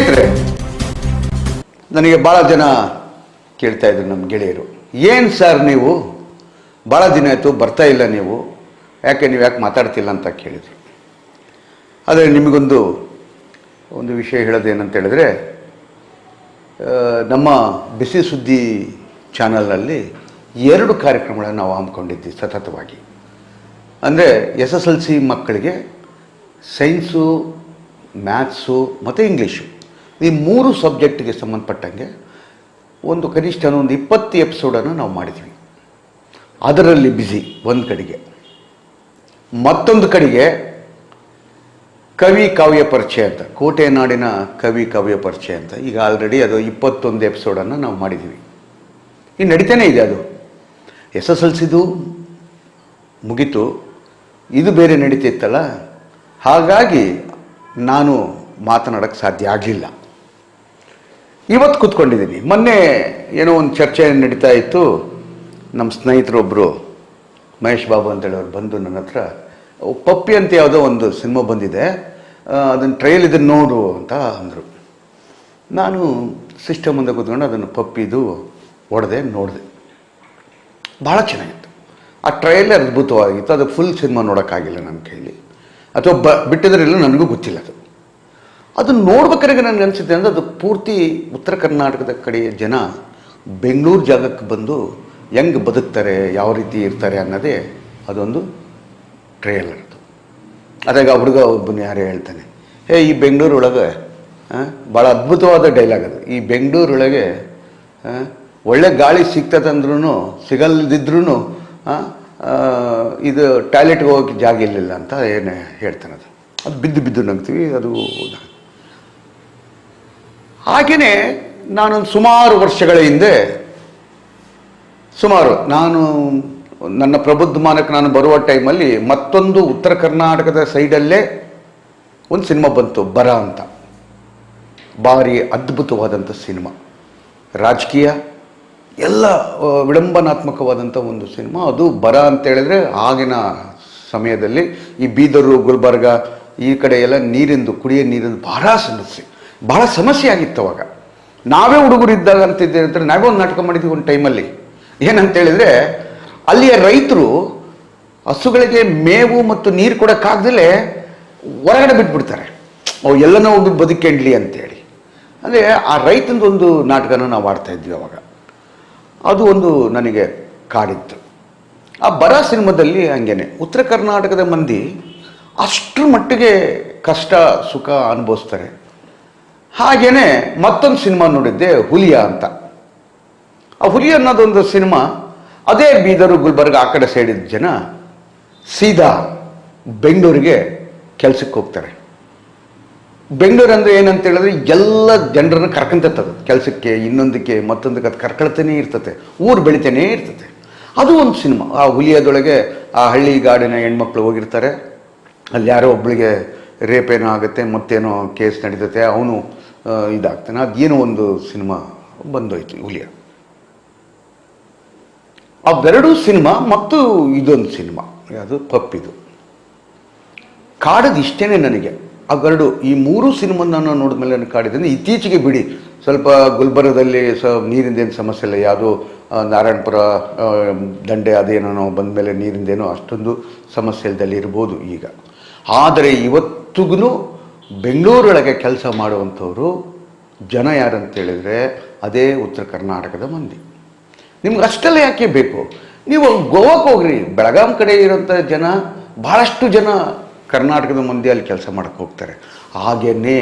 ಸ್ನೇಹಿತರೆ, ನನಗೆ ಭಾಳ ಜನ ಕೇಳ್ತಾ ಇದ್ರು ನಮ್ಮ ಗೆಳೆಯರು. ಏನು ಸರ್ ನೀವು? ಭಾಳ ದಿನ ಆಯಿತು, ಬರ್ತಾ ಇಲ್ಲ ನೀವು. ಯಾಕೆ ನೀವು ಯಾಕೆ ಮಾತಾಡ್ತಿಲ್ಲ ಅಂತ ಕೇಳಿದರು. ಆದರೆ ನಿಮಗೊಂದು, ಒಂದು ವಿಷಯ ಹೇಳೋದೇನಂತ ಹೇಳಿದ್ರೆ ನಮ್ಮ ಬಿಸಿ ಸುದ್ದಿ ಚಾನಲ್ನಲ್ಲಿ ಎರಡು ಕಾರ್ಯಕ್ರಮಗಳನ್ನು ನಾವು ಹಮ್ಮಿಕೊಂಡಿದ್ವಿ ಸತತವಾಗಿ. ಅಂದರೆ ಎಸ್ ಎಸ್ ಎಲ್ ಸಿ ಮಕ್ಕಳಿಗೆ ಸೈನ್ಸು, ಮ್ಯಾಥ್ಸು ಮತ್ತು ಇಂಗ್ಲೀಷು. ಈ ಮೂರು ಸಬ್ಜೆಕ್ಟ್ಗೆ ಸಂಬಂಧಪಟ್ಟಂಗೆ ಒಂದು ಕನಿಷ್ಠ ಒಂದು ಇಪ್ಪತ್ತು ಎಪಿಸೋಡನ್ನು ನಾವು ಮಾಡಿದ್ವಿ. ಅದರಲ್ಲಿ ಬ್ಯುಸಿ ಒಂದು ಕಡೆಗೆ. ಮತ್ತೊಂದು ಕಡೆಗೆ ಕವಿ ಕಾವ್ಯ ಪರಿಚಯ ಅಂತ ಕೋಟೆ ನಾಡಿನ ಕವಿ ಕಾವ್ಯ ಪರಿಚಯ ಅಂತ, ಈಗ ಆಲ್ರೆಡಿ ಅದು ಇಪ್ಪತ್ತೊಂದು ಎಪಿಸೋಡನ್ನು ನಾವು ಮಾಡಿದ್ದೀವಿ ಈ ನಡೀತಾನೆ ಇದೆ ಅದು. ಎಸ್ ಎಸ್ ಎಲ್ ಸಿದು ಮುಗೀತು. ಇದು ಬೇರೆ ನಡೀತಿತ್ತಲ್ಲ. ಹಾಗಾಗಿ ನಾನು ಮಾತನಾಡೋಕ್ಕೆ ಸಾಧ್ಯ ಆಗಲಿಲ್ಲ. ಇವತ್ತು ಕೂತ್ಕೊಂಡಿದ್ದೀನಿ. ಮೊನ್ನೆ ಏನೋ ಒಂದು ಚರ್ಚೆ ನಡೀತಾ ಇತ್ತು. ನಮ್ಮ ಸ್ನೇಹಿತರೊಬ್ಬರು ಮಹೇಶ್ ಬಾಬು ಅಂತೇಳಿ ಅವ್ರು ಬಂದು ನನ್ನ ಹತ್ರ ಪಪ್ಪಿ ಅಂತ ಯಾವುದೋ ಒಂದು ಸಿನಿಮಾ ಬಂದಿದೆ. ಅದನ್ನು ಟ್ರೈಲ್ ಇದನ್ನು ನೋಡು ಅಂತ ಅಂದರು. ನಾನು ಸಿಸ್ಟಮ್ ಮುಂದೆ ಕೂತ್ಕೊಂಡು ಅದನ್ನು ಪಪ್ಪಿದು ಹೊಡೆದೆ ನೋಡಿದೆ. ಭಾಳ ಚೆನ್ನಾಗಿತ್ತು. ಆ ಟ್ರೈಲೇ ಅದ್ಭುತವಾಗಿತ್ತು. ಅದು ಫುಲ್ ಸಿನಿಮಾ ನೋಡೋಕ್ಕಾಗಿಲ್ಲ ನನ್ನ ಕೈಲಿ. ಅಥವಾ ಬ ಬಿಟ್ಟಿದ್ರೆಲ್ಲ ನನಗೂ ಗೊತ್ತಿಲ್ಲ ಅದು. ಅದನ್ನು ನೋಡ್ಬೇಕಾದ್ರೆ ನನಗೆ ಅನಿಸುತ್ತೆ ಅಂದರೆ ಅದು ಪೂರ್ತಿ ಉತ್ತರ ಕರ್ನಾಟಕದ ಕಡೆಯ ಜನ ಬೆಂಗಳೂರು ಜಾಗಕ್ಕೆ ಬಂದು ಹೆಂಗೆ ಬದುಕ್ತಾರೆ, ಯಾವ ರೀತಿ ಇರ್ತಾರೆ ಅನ್ನೋದೇ ಅದೊಂದು ಟ್ರಯಲರ್ ಅದು ಅದಾಗ ಹುಡುಗ ಒಬ್ಬನು ಯಾರು ಹೇಳ್ತಾನೆ, ಹೇ, ಈ ಬೆಂಗಳೂರೊಳಗೆ ಭಾಳ ಅದ್ಭುತವಾದ ಡೈಲಾಗ್ ಅದು. ಈ ಬೆಂಗಳೂರೊಳಗೆ ಒಳ್ಳೆ ಗಾಳಿ ಸಿಗ್ತದಂದ್ರೂ ಸಿಗಲ್ದಿದ್ರೂ ಇದು ಟಾಯ್ಲೆಟ್ಗೆ ಹೋಗೋಕ್ಕೆ ಜಾಗ ಇರಲಿಲ್ಲ ಅಂತ ಏನು ಹೇಳ್ತಾನೆ ಅದು. ಅದು ಬಿದ್ದು ಬಿದ್ದು ನಗ್ತೀವಿ, ಅದು ಹಾಗೆಯೇ ನಾನೊಂದು ಸುಮಾರು ವರ್ಷಗಳ ಹಿಂದೆ, ಸುಮಾರು ನಾನು ನನ್ನ ಪ್ರಬುದ್ಧಮಾನಕ್ಕೆ ನಾನು ಬರುವ ಟೈಮಲ್ಲಿ ಮತ್ತೊಂದು ಉತ್ತರ ಕರ್ನಾಟಕದ ಸೈಡಲ್ಲೇ ಒಂದು ಸಿನಿಮಾ ಬಂತು, ಬರ ಅಂತ. ಭಾರಿ ಅದ್ಭುತವಾದಂಥ ಸಿನಿಮಾ. ರಾಜಕೀಯ, ಎಲ್ಲ ವಿಡಂಬನಾತ್ಮಕವಾದಂಥ ಒಂದು ಸಿನಿಮಾ. ಅದು ಬರ ಅಂತ ಹೇಳಿದ್ರೆ ಆಗಿನ ಸಮಯದಲ್ಲಿ ಈ ಬೀದರು, ಗುಲ್ಬರ್ಗ, ಈ ಕಡೆ ಎಲ್ಲ ನೀರಿಂದು, ಕುಡಿಯೋ ನೀರಿಂದು ಭಾಳ ಸಮಸ್ಯೆ. ಭಾಳ ಸಮಸ್ಯೆ ಆಗಿತ್ತು ಅವಾಗ. ನಾವೇ ಹುಡುಗರಿದ್ದಾಗ ಅಂತಿದ್ದೇವೆ ಅಂತ ನಾವೇ ಒಂದು ನಾಟಕ ಮಾಡಿದ್ವಿ ಒಂದು ಟೈಮಲ್ಲಿ. ಏನಂತ ಹೇಳಿದ್ರೆ ಅಲ್ಲಿಯ ರೈತರು ಹಸುಗಳಿಗೆ ಮೇವು ಮತ್ತು ನೀರು ಕೊಡೋಕ್ಕಾಗ್ದಲೇ ಹೊರಗಡೆ ಬಿಟ್ಬಿಡ್ತಾರೆ. ಅವು ಎಲ್ಲನೂ ಹೋಗಿ ಬದುಕೆಂಡ್ಲಿ ಅಂತೇಳಿ. ಅಂದರೆ ಆ ರೈತನದೊಂದು ನಾಟಕನ ನಾವು ಆಡ್ತಾ ಇದ್ವಿ ಅವಾಗ. ಅದು ಒಂದು ನನಗೆ ಕಾಡಿತ್ತು. ಆ ಬರ ಸಿನಿಮಾದಲ್ಲಿ ಹಂಗೇನೆ, ಉತ್ತರ ಕರ್ನಾಟಕದ ಮಂದಿ ಅಷ್ಟರ ಮಟ್ಟಿಗೆ ಕಷ್ಟ, ಸುಖ ಅನುಭವಿಸ್ತಾರೆ. ಹಾಗೇನೆ ಮತ್ತೊಂದು ಸಿನಿಮಾ ನೋಡಿದ್ದೆ, ಹುಲಿಯ ಅಂತ. ಆ ಹುಲಿ ಅನ್ನೋದೊಂದು ಸಿನಿಮಾ, ಅದೇ ಬೀದರು ಗುಲ್ಬರ್ಗ ಆ ಕಡೆ ಸೈಡಿದ ಜನ ಸೀದಾ ಬೆಂಗಳೂರಿಗೆ ಕೆಲಸಕ್ಕೆ ಹೋಗ್ತಾರೆ. ಬೆಂಗಳೂರು ಅಂದರೆ ಏನಂತ ಹೇಳಿದ್ರೆ ಎಲ್ಲ ಜನರನ್ನು ಕರ್ಕೊಂತತ್ತದು ಕೆಲಸಕ್ಕೆ, ಇನ್ನೊಂದಕ್ಕೆ, ಮತ್ತೊಂದಕ್ಕೆ ಅದು ಕರ್ಕೊಳ್ತಾನೆ ಇರ್ತತೆ. ಊರು ಬೆಳಿತಾನೇ ಇರ್ತತೆ. ಅದು ಒಂದು ಸಿನಿಮಾ. ಆ ಹುಲಿಯದೊಳಗೆ ಆ ಹಳ್ಳಿ ಗಾಡಿನ ಹೆಣ್ಮಕ್ಳು ಹೋಗಿರ್ತಾರೆ. ಅಲ್ಲಿ ಯಾರೋ ಒಬ್ಬಳಿಗೆ ರೇಪ್ ಏನೋ ಆಗುತ್ತೆ, ಮತ್ತೇನೋ ಕೇಸ್ ನಡೀತತೆ, ಅವನು ಇದಾಗ್ತಾನೆ. ಅದೇನೋ ಒಂದು ಸಿನಿಮಾ ಬಂದೋಯ್ತು ಹುಲಿಯ. ಅವೆರಡೂ ಸಿನಿಮಾ ಮತ್ತು ಇದೊಂದು ಸಿನಿಮಾ. ಯಾವುದು? ಪಪ್ಪಿದು. ಕಾಡದು ಇಷ್ಟೇ ನನಗೆ. ಅವೆರಡು, ಈ ಮೂರು ಸಿನಿಮಾ ನಾನು ನೋಡಿದ್ಮೇಲೆ ನನಗೆ ಕಾಡಿದ್ದೇನೆ. ಇತ್ತೀಚೆಗೆ ಬಿಡಿ, ಸ್ವಲ್ಪ ಗುಲ್ಬರ್ಗದಲ್ಲಿ ಸ, ನೀರಿಂದೇನು ಸಮಸ್ಯೆ ಇಲ್ಲ. ಯಾವುದೋ ನಾರಾಯಣಪುರ ದಂಡೆ ಅದೇನೋ ಬಂದಮೇಲೆ ನೀರಿಂದೇನೋ ಅಷ್ಟೊಂದು ಸಮಸ್ಯೆ ಇಲ್ದಲ್ಲಿ ಇರ್ಬೋದು ಈಗ. ಆದರೆ ಇವತ್ತಿಗೂ ಬೆಂಗಳೂರೊಳಗೆ ಕೆಲಸ ಮಾಡುವಂಥವರು ಜನ ಯಾರಂತೇಳಿದರೆ ಅದೇ ಉತ್ತರ ಕರ್ನಾಟಕದ ಮಂದಿ. ನಿಮ್ಗೆ ಅಷ್ಟೆಲ್ಲ ಯಾಕೆ ಬೇಕು? ನೀವು ಗೋವಾಕ್ಕೆ ಹೋಗ್ರಿ, ಬೆಳಗಾಂ ಕಡೆ ಇರೋಂಥ ಜನ, ಭಾಳಷ್ಟು ಜನ ಕರ್ನಾಟಕದ ಮಂದಿ ಅಲ್ಲಿ ಕೆಲಸ ಮಾಡಕ್ಕೆ ಹೋಗ್ತಾರೆ. ಹಾಗೆಯೇ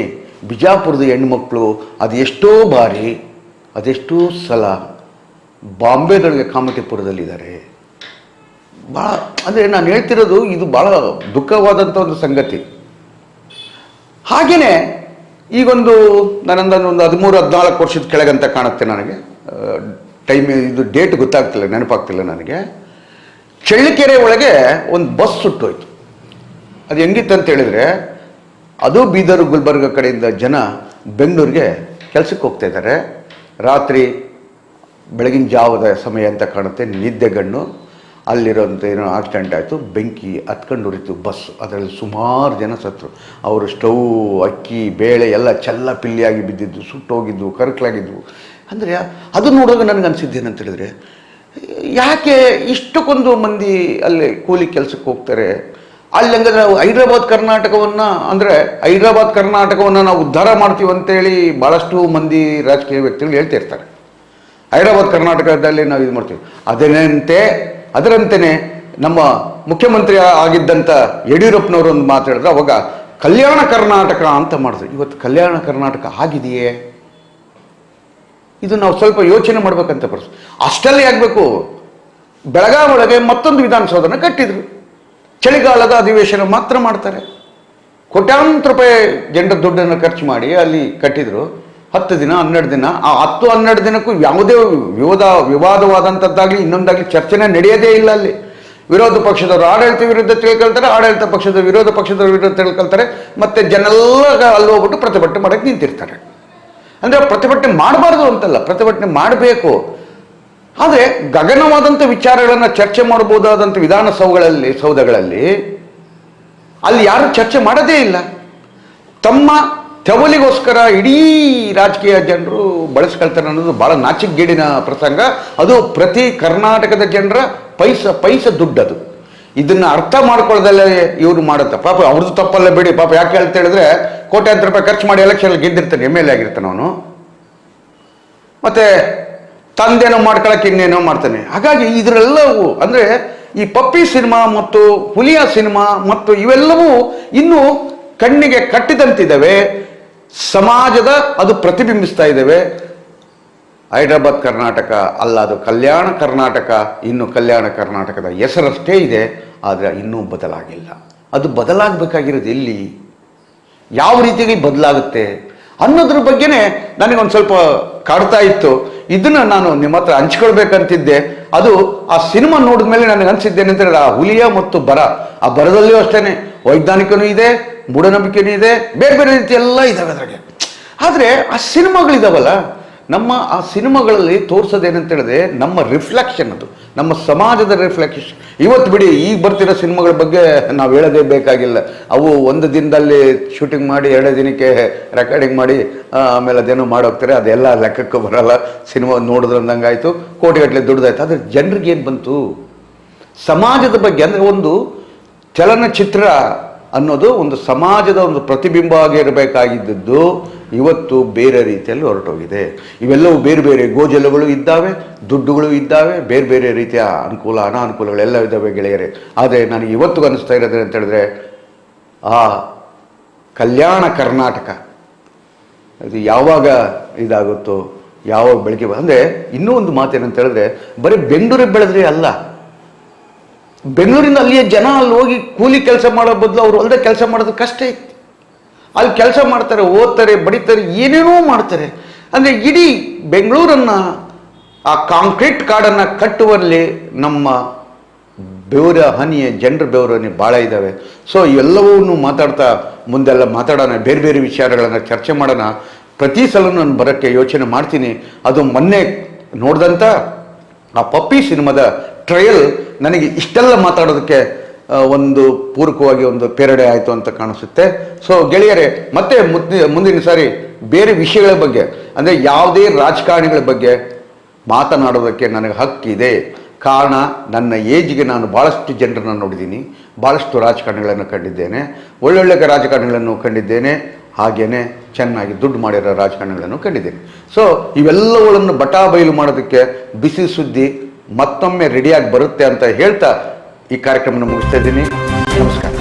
ಬಿಜಾಪುರದ ಹೆಣ್ಮಕ್ಳು ಅದೆಷ್ಟೋ ಬಾರಿ, ಅದೆಷ್ಟೋ ಸಲ ಬಾಂಬೆದೊಳಗೆ ಕಾಮತಿಪುರದಲ್ಲಿದ್ದಾರೆ. ಭಾಳ ಅಂದರೆ ನಾನು ಹೇಳ್ತಿರೋದು ಇದು ಭಾಳ ದುಃಖವಾದಂಥ ಒಂದು ಸಂಗತಿ. ಹಾಗೆಯೇ ಈಗೊಂದು ನನ್ನೊಂದು ಒಂದು ಹದಿಮೂರು, ಹದಿನಾಲ್ಕು ವರ್ಷದ ಕೆಳಗಂತ ಕಾಣುತ್ತೆ ನನಗೆ. ಟೈಮ್ ಇದು ಡೇಟ್ ಗೊತ್ತಾಗ್ತಿಲ್ಲ, ನೆನಪಾಗ್ತಿಲ್ಲ ನನಗೆ. ಚಳ್ಳಕೆರೆ ಒಳಗೆ ಒಂದು ಬಸ್ ಸುಟ್ಟೋಯ್ತು. ಅದು ಹೆಂಗಿತ್ತು ಅಂತ ಹೇಳಿದ್ರೆ, ಅದು ಬೀದರ್, ಗುಲ್ಬರ್ಗ ಕಡೆಯಿಂದ ಜನ ಬೆಂಗಳೂರಿಗೆ ಕೆಲಸಕ್ಕೆ ಹೋಗ್ತಾ ಇದ್ದಾರೆ. ರಾತ್ರಿ ಬೆಳಗಿನ ಜಾವದ ಸಮಯ ಅಂತ ಕಾಣುತ್ತೆ, ನಿದ್ದೆಗಣ್ಣು. ಅಲ್ಲಿರೋಂಥ ಏನೋ ಆಕ್ಸಿಡೆಂಟ್ ಆಯಿತು, ಬೆಂಕಿ ಹತ್ಕೊಂಡು ಉರಿತು ಬಸ್ ಅದರಲ್ಲಿ ಸುಮಾರು ಜನ ಸತ್ತರು ಅವರು ಸ್ಟವ್ ಅಕ್ಕಿ, ಬೇಳೆ ಎಲ್ಲ ಚೆಲ್ಲ ಪಿಲ್ಲಿಯಾಗಿ ಬಿದ್ದಿದ್ದು, ಸುಟ್ಟೋಗಿದ್ದು ಕರ್ಕಲಾಗಿದ್ದವು ಅಂದರೆ ಅದು ನನಗೆ ಅನಿಸಿದ್ದೇನಂತ ಹೇಳಿದ್ರೆ, ಯಾಕೆ ಇಷ್ಟಕ್ಕೊಂದು ಮಂದಿ ಅಲ್ಲಿ ಕೂಲಿ ಕೆಲಸಕ್ಕೆ ಹೋಗ್ತಾರೆ? ಅಲ್ಲಿ ಹಂಗಂದ್ರೆ ಹೈದ್ರಾಬಾದ್ ಕರ್ನಾಟಕವನ್ನು, ಅಂದರೆ ಹೈದ್ರಾಬಾದ್ ಕರ್ನಾಟಕವನ್ನು ನಾವು ಉದ್ಧಾರ ಮಾಡ್ತೀವಿ ಅಂತೇಳಿ ಭಾಳಷ್ಟು ಮಂದಿ ರಾಜಕೀಯ ವ್ಯಕ್ತಿಗಳು ಹೇಳ್ತಿರ್ತಾರೆ ಹೈದ್ರಾಬಾದ್ ಕರ್ನಾಟಕದಲ್ಲಿ ನಾವು ಇದು ಮಾಡ್ತೀವಿ. ಅದರಂತೆ ಅದರಂತೆಯೇ ನಮ್ಮ ಮುಖ್ಯಮಂತ್ರಿ ಆಗಿದ್ದಂಥ ಯಡಿಯೂರಪ್ಪನವರು ಒಂದು ಮಾತಾಡಿದ್ರೆ ಅವಾಗ ಕಲ್ಯಾಣ ಕರ್ನಾಟಕ ಅಂತ ಮಾಡಿದ್ರು. ಇವತ್ತು ಕಲ್ಯಾಣ ಕರ್ನಾಟಕ ಆಗಿದೆಯೇ? ಇದು ನಾವು ಸ್ವಲ್ಪ ಯೋಚನೆ ಮಾಡ್ಬೇಕಂತ ಬರ್ಸು ಅಷ್ಟಲ್ಲಿ ಆಗಬೇಕು. ಬೆಳಗಾವಿ ಒಳಗೆ ಮತ್ತೊಂದು ವಿಧಾನಸೌಧನ ಕಟ್ಟಿದ್ರು. ಚಳಿಗಾಲದ ಅಧಿವೇಶನ ಮಾತ್ರ ಮಾಡ್ತಾರೆ. ಕೋಟ್ಯಾಂತರ ರೂಪಾಯಿ ಜನರ ದುಡ್ಡನ್ನು ಖರ್ಚು ಮಾಡಿ ಅಲ್ಲಿ ಕಟ್ಟಿದ್ರು. ಹತ್ತು ದಿನ, ಹನ್ನೆರಡು ದಿನ, ಆ ಹತ್ತು, ಹನ್ನೆರಡು ದಿನಕ್ಕೂ ಯಾವುದೇ ವಿವಾದ, ವಿವಾದವಾದಂಥದ್ದಾಗಲಿ ಇನ್ನೊಂದಾಗಲಿ ಚರ್ಚೆನೇ ನಡೆಯೋದೇ ಇಲ್ಲ ಅಲ್ಲಿ. ವಿರೋಧ ಪಕ್ಷದವರು ಆಡಳಿತ ವಿರುದ್ಧ ತಿಳ್ಕೊಳ್ತಾರೆ, ಆಡಳಿತ ಪಕ್ಷದ ವಿರೋಧ ಪಕ್ಷದ ವಿರುದ್ಧ ತಿಳ್ಕೊಳ್ತಾರೆ, ಮತ್ತೆ ಜನೆಲ್ಲ ಅಲ್ಲಿ ಹೋಗ್ಬಿಟ್ಟು ಪ್ರತಿಭಟನೆ ಮಾಡಕ್ಕೆ ನಿಂತಿರ್ತಾರೆ. ಅಂದರೆ ಪ್ರತಿಭಟನೆ ಮಾಡಬಾರ್ದು ಅಂತಲ್ಲ, ಪ್ರತಿಭಟನೆ ಮಾಡಬೇಕು. ಆದರೆ ಗಗನವಾದಂಥ ವಿಚಾರಗಳನ್ನು ಚರ್ಚೆ ಮಾಡಬಹುದಾದಂಥ ವಿಧಾನಸೌಗಳಲ್ಲಿ ಸೌಧಗಳಲ್ಲಿ ಅಲ್ಲಿ ಯಾರು ಚರ್ಚೆ ಮಾಡೋದೇ ಇಲ್ಲ. ತಮ್ಮ ತೆವಲಿಗೋಸ್ಕರ ಇಡೀ ರಾಜಕೀಯ ಜನರು ಬಳಸ್ಕೊಳ್ತಾರೆ ಅನ್ನೋದು ಭಾಳ ನಾಚಿಕೆಗೇಡಿನ ಪ್ರಸಂಗ. ಅದು ಪ್ರತಿ ಕರ್ನಾಟಕದ ಜನರ ಪೈಸ ಪೈಸ ದುಡ್ಡದು. ಇದನ್ನು ಅರ್ಥ ಮಾಡ್ಕೊಳ್ಳೋದಲ್ಲೇ ಇವರು ಮಾಡುತ್ತೆ ಪಾಪ ಅವ್ರದ್ದು ತಪ್ಪಲ್ಲ ಬಿಡಿ. ಪಾಪ ಯಾಕೆ ಹೇಳ್ತಾ ಹೇಳಿದ್ರೆ ಕೋಟ್ಯಾಂತರ ರೂಪಾಯಿ ಖರ್ಚು ಮಾಡಿ ಎಲೆಕ್ಷನ್ ಗೆದ್ದಿರ್ತಾನೆ, ಎಂ ಎಲ್ ಎ ಆಗಿರ್ತಾನೆ ಅವನು. ಮತ್ತೆ ತಂದೇನೋ ಮಾಡ್ಕೊಳಕ್ಕೆ ಇನ್ನೇನೋ ಮಾಡ್ತಾನೆ. ಹಾಗಾಗಿ ಇದರೆಲ್ಲವೂ ಅಂದರೆ ಈ ಪಪ್ಪಿ ಸಿನಿಮಾ ಮತ್ತು ಹುಲಿಯ ಸಿನಿಮಾ ಮತ್ತು ಇವೆಲ್ಲವೂ ಇನ್ನೂ ಕಣ್ಣಿಗೆ ಕಟ್ಟಿದಂತಿದ್ದಾವೆ. ಸಮಾಜದ ಅದು ಪ್ರತಿಬಿಂಬಿಸ್ತಾ ಇದ್ದೇವೆ. ಹೈದರಾಬಾದ್ ಕರ್ನಾಟಕ ಅಲ್ಲ, ಅದು ಕಲ್ಯಾಣ ಕರ್ನಾಟಕ, ಇನ್ನು ಕಲ್ಯಾಣ ಕರ್ನಾಟಕದ ಹೆಸರಷ್ಟೇ ಇದೆ, ಆದರೆ ಇನ್ನೂ ಬದಲಾಗಿಲ್ಲ. ಅದು ಬದಲಾಗಬೇಕಾಗಿರೋದು ಎಲ್ಲಿ? ಯಾವ ರೀತಿಯಾಗಿ ಬದಲಾಗುತ್ತೆ? ಅನ್ನೋದ್ರ ಬಗ್ಗೆನೇ ನನಗೊಂದು ಸ್ವಲ್ಪ ಕಾಡ್ತಾ ಇತ್ತು. ಇದನ್ನು ನಾನು ನಿಮ್ಮ ಹತ್ರ ಹಂಚ್ಕೊಳ್ಬೇಕಂತಿದ್ದೆ. ಅದು ಆ ಸಿನಿಮಾ ನೋಡಿದ ಮೇಲೆ ನನಗೆ ಅನಿಸಿದ್ದೇನೆ ಹೇಳಿದ್ರೆ ಆ ಹುಲಿಯ ಮತ್ತು ಬರ. ಆ ಬರದಲ್ಲಿಯೂ ಅಷ್ಟೇನೆ. ವೈಜ್ಞಾನಿಕನೂ ಇದೆ, ಮೂಢನಂಬಿಕೆನೂ ಇದೆ, ಬೇರೆ ಬೇರೆ ರೀತಿ ಎಲ್ಲ ಇದಾವೆ ಅದ್ರಾಗೆ. ಆದರೆ ಆ ಸಿನಿಮಾಗಳಿದಾವಲ್ಲ ನಮ್ಮ ಆ ಸಿನಿಮಾಗಳಲ್ಲಿ ತೋರಿಸೋದೇನಂತ ಹೇಳಿದ್ರೆ ನಮ್ಮ ರಿಫ್ಲೆಕ್ಷನ್ ಅದು. ನಮ್ಮ ಸಮಾಜದ ರಿಫ್ಲೆಕ್ಷನ್ ಇವತ್ತು ಬಿಡಿ, ಈಗ ಬರ್ತಿರೋ ಸಿನಿಮಾಗಳ ಬಗ್ಗೆ ನಾವು ಹೇಳೋದೇ ಬೇಕಾಗಿಲ್ಲ. ಅವು ಒಂದು ದಿನದಲ್ಲಿ ಶೂಟಿಂಗ್ ಮಾಡಿ, ಎರಡೇ ದಿನಕ್ಕೆ ರೆಕಾರ್ಡಿಂಗ್ ಮಾಡಿ, ಆಮೇಲೆ ಅದೇನೋ ಮಾಡೋಗ್ತಾರೆ, ಅದೆಲ್ಲ ಲೆಕ್ಕಕ್ಕೆ ಬರಲ್ಲ. ಸಿನಿಮಾ ನೋಡಿದ್ರಂದಂಗಾಯಿತು ಕೋಟಿಗಟ್ಟಲೆ ದುಡ್ದಾಯ್ತು. ಆದರೆ ಜನರಿಗೆ ಏನು ಬಂತು? ಸಮಾಜದ ಬಗ್ಗೆ ಅಂದರೆ ಒಂದು ಚಲನಚಿತ್ರ ಅನ್ನೋದು ಒಂದು ಸಮಾಜದ ಒಂದು ಪ್ರತಿಬಿಂಬ ಆಗಿರಬೇಕಾಗಿದ್ದದ್ದು ಇವತ್ತು ಬೇರೆ ರೀತಿಯಲ್ಲಿ ಹೊರಟೋಗಿದೆ. ಇವೆಲ್ಲವೂ ಬೇರೆ ಬೇರೆ ಗೋಜಲಗಳು ಇದ್ದಾವೆ, ದುಡ್ಡುಗಳು ಇದ್ದಾವೆ, ಬೇರೆ ಬೇರೆ ರೀತಿಯ ಅನುಕೂಲ, ಅನಾನುಕೂಲಗಳೆಲ್ಲ ಇದ್ದಾವೆ ಗೆಳೆಯರೆ. ಆದರೆ ನನಗೆ ಇವತ್ತು ಅನಿಸ್ತಾ ಇರೋದು ಅಂತ ಹೇಳಿದ್ರೆ, ಆ ಕಲ್ಯಾಣ ಕರ್ನಾಟಕ, ಅದು ಯಾವಾಗ ಇದಾಗುತ್ತೋ, ಯಾವಾಗ ಬೆಳಗ್ಗೆ ಅಂದರೆ ಇನ್ನೂ ಒಂದು ಮಾತೇನಂತ ಹೇಳಿದ್ರೆ, ಬರೀ ಬೆಂಗಳೂರಿಗೆ ಬೆಳೆದ್ರೆ ಅಲ್ಲ. ಬೆಂಗಳೂರಿಂದ ಅಲ್ಲಿಯ ಜನ ಅಲ್ಲಿ ಹೋಗಿ ಕೂಲಿ ಕೆಲಸ ಮಾಡೋ ಬದಲು ಅವರು ಅಲ್ಲದೆ ಕೆಲಸ ಮಾಡೋದು ಕಷ್ಟ. ಅಲ್ಲಿ ಕೆಲಸ ಮಾಡ್ತಾರೆ, ಓದ್ತಾರೆ ಬಡಿತಾರೆ ಏನೇನೋ ಮಾಡ್ತಾರೆ. ಅಂದರೆ ಇಡೀ ಬೆಂಗಳೂರನ್ನು, ಆ ಕಾಂಕ್ರೀಟ್ ಕಾಡನ್ನು ಕಟ್ಟುವಲ್ಲಿ ನಮ್ಮ ಬೆವರ, ಹನಿಯ ಜನರ ಬೆವರ ಹನಿ ಭಾಳ ಇದ್ದಾವೆ ಸೊ ಎಲ್ಲವನ್ನೂ ಮಾತಾಡ್ತಾ, ಮುಂದೆಲ್ಲ ಮಾತಾಡೋಣ, ಬೇರೆ ಬೇರೆ ವಿಚಾರಗಳನ್ನು ಚರ್ಚೆ ಮಾಡೋಣ. ಪ್ರತಿ ಸಲ ನಾನು ಬರೋಕ್ಕೆ ಯೋಚನೆ ಮಾಡ್ತೀನಿ. ಅದು ಮೊನ್ನೆ ನೋಡಿದಂಥ ಆ ಪಪ್ಪಿ ಸಿನಿಮಾದ ಟ್ರಯಲ್, ನನಗೆ ಇಷ್ಟೆಲ್ಲ ಮಾತಾಡೋದಕ್ಕೆ ಒಂದು ಪೂರಕವಾಗಿ ಒಂದು ಪೇರಡೆ ಆಯಿತು ಅಂತ ಕಾಣಿಸುತ್ತೆ. ಸೊ ಗೆಳೆಯರೇ, ಮತ್ತೆ ಮುಂದಿನ ಸಾರಿ ಬೇರೆ ವಿಷಯಗಳ ಬಗ್ಗೆ, ಅಂದರೆ ಯಾವುದೇ ರಾಜಕಾರಣಿಗಳ ಬಗ್ಗೆ ಮಾತನಾಡೋದಕ್ಕೆ ನನಗೆ ಹಕ್ಕಿದೆ. ಕಾರಣ, ನನ್ನ ಏಜ್ಗೆ ನಾನು ಭಾಳಷ್ಟು ಜನರನ್ನು ನೋಡಿದ್ದೀನಿ ಭಾಳಷ್ಟು ರಾಜಕಾರಣಿಗಳನ್ನು ಕಂಡಿದ್ದೇನೆ, ಒಳ್ಳೊಳ್ಳೆ ರಾಜಕಾರಣಿಗಳನ್ನು ಕಂಡಿದ್ದೇನೆ, ಹಾಗೇನೆ ಚೆನ್ನಾಗಿ ದುಡ್ಡು ಮಾಡಿರೋ ರಾಜಕಾರಣಿಗಳನ್ನು ಕಂಡಿದ್ದೇನೆ. ಸೊ ಇವೆಲ್ಲವುಗಳನ್ನು ಬಟಾ ಬಯಲು ಮಾಡೋದಕ್ಕೆ ಬಿಸಿ ಸುದ್ದಿ ಮತ್ತೊಮ್ಮೆ ರೆಡಿಯಾಗಿ ಬರುತ್ತೆ ಅಂತ ಹೇಳ್ತಾ ఈ కార్యక్రమం ముగిస్తే నమస్కారం.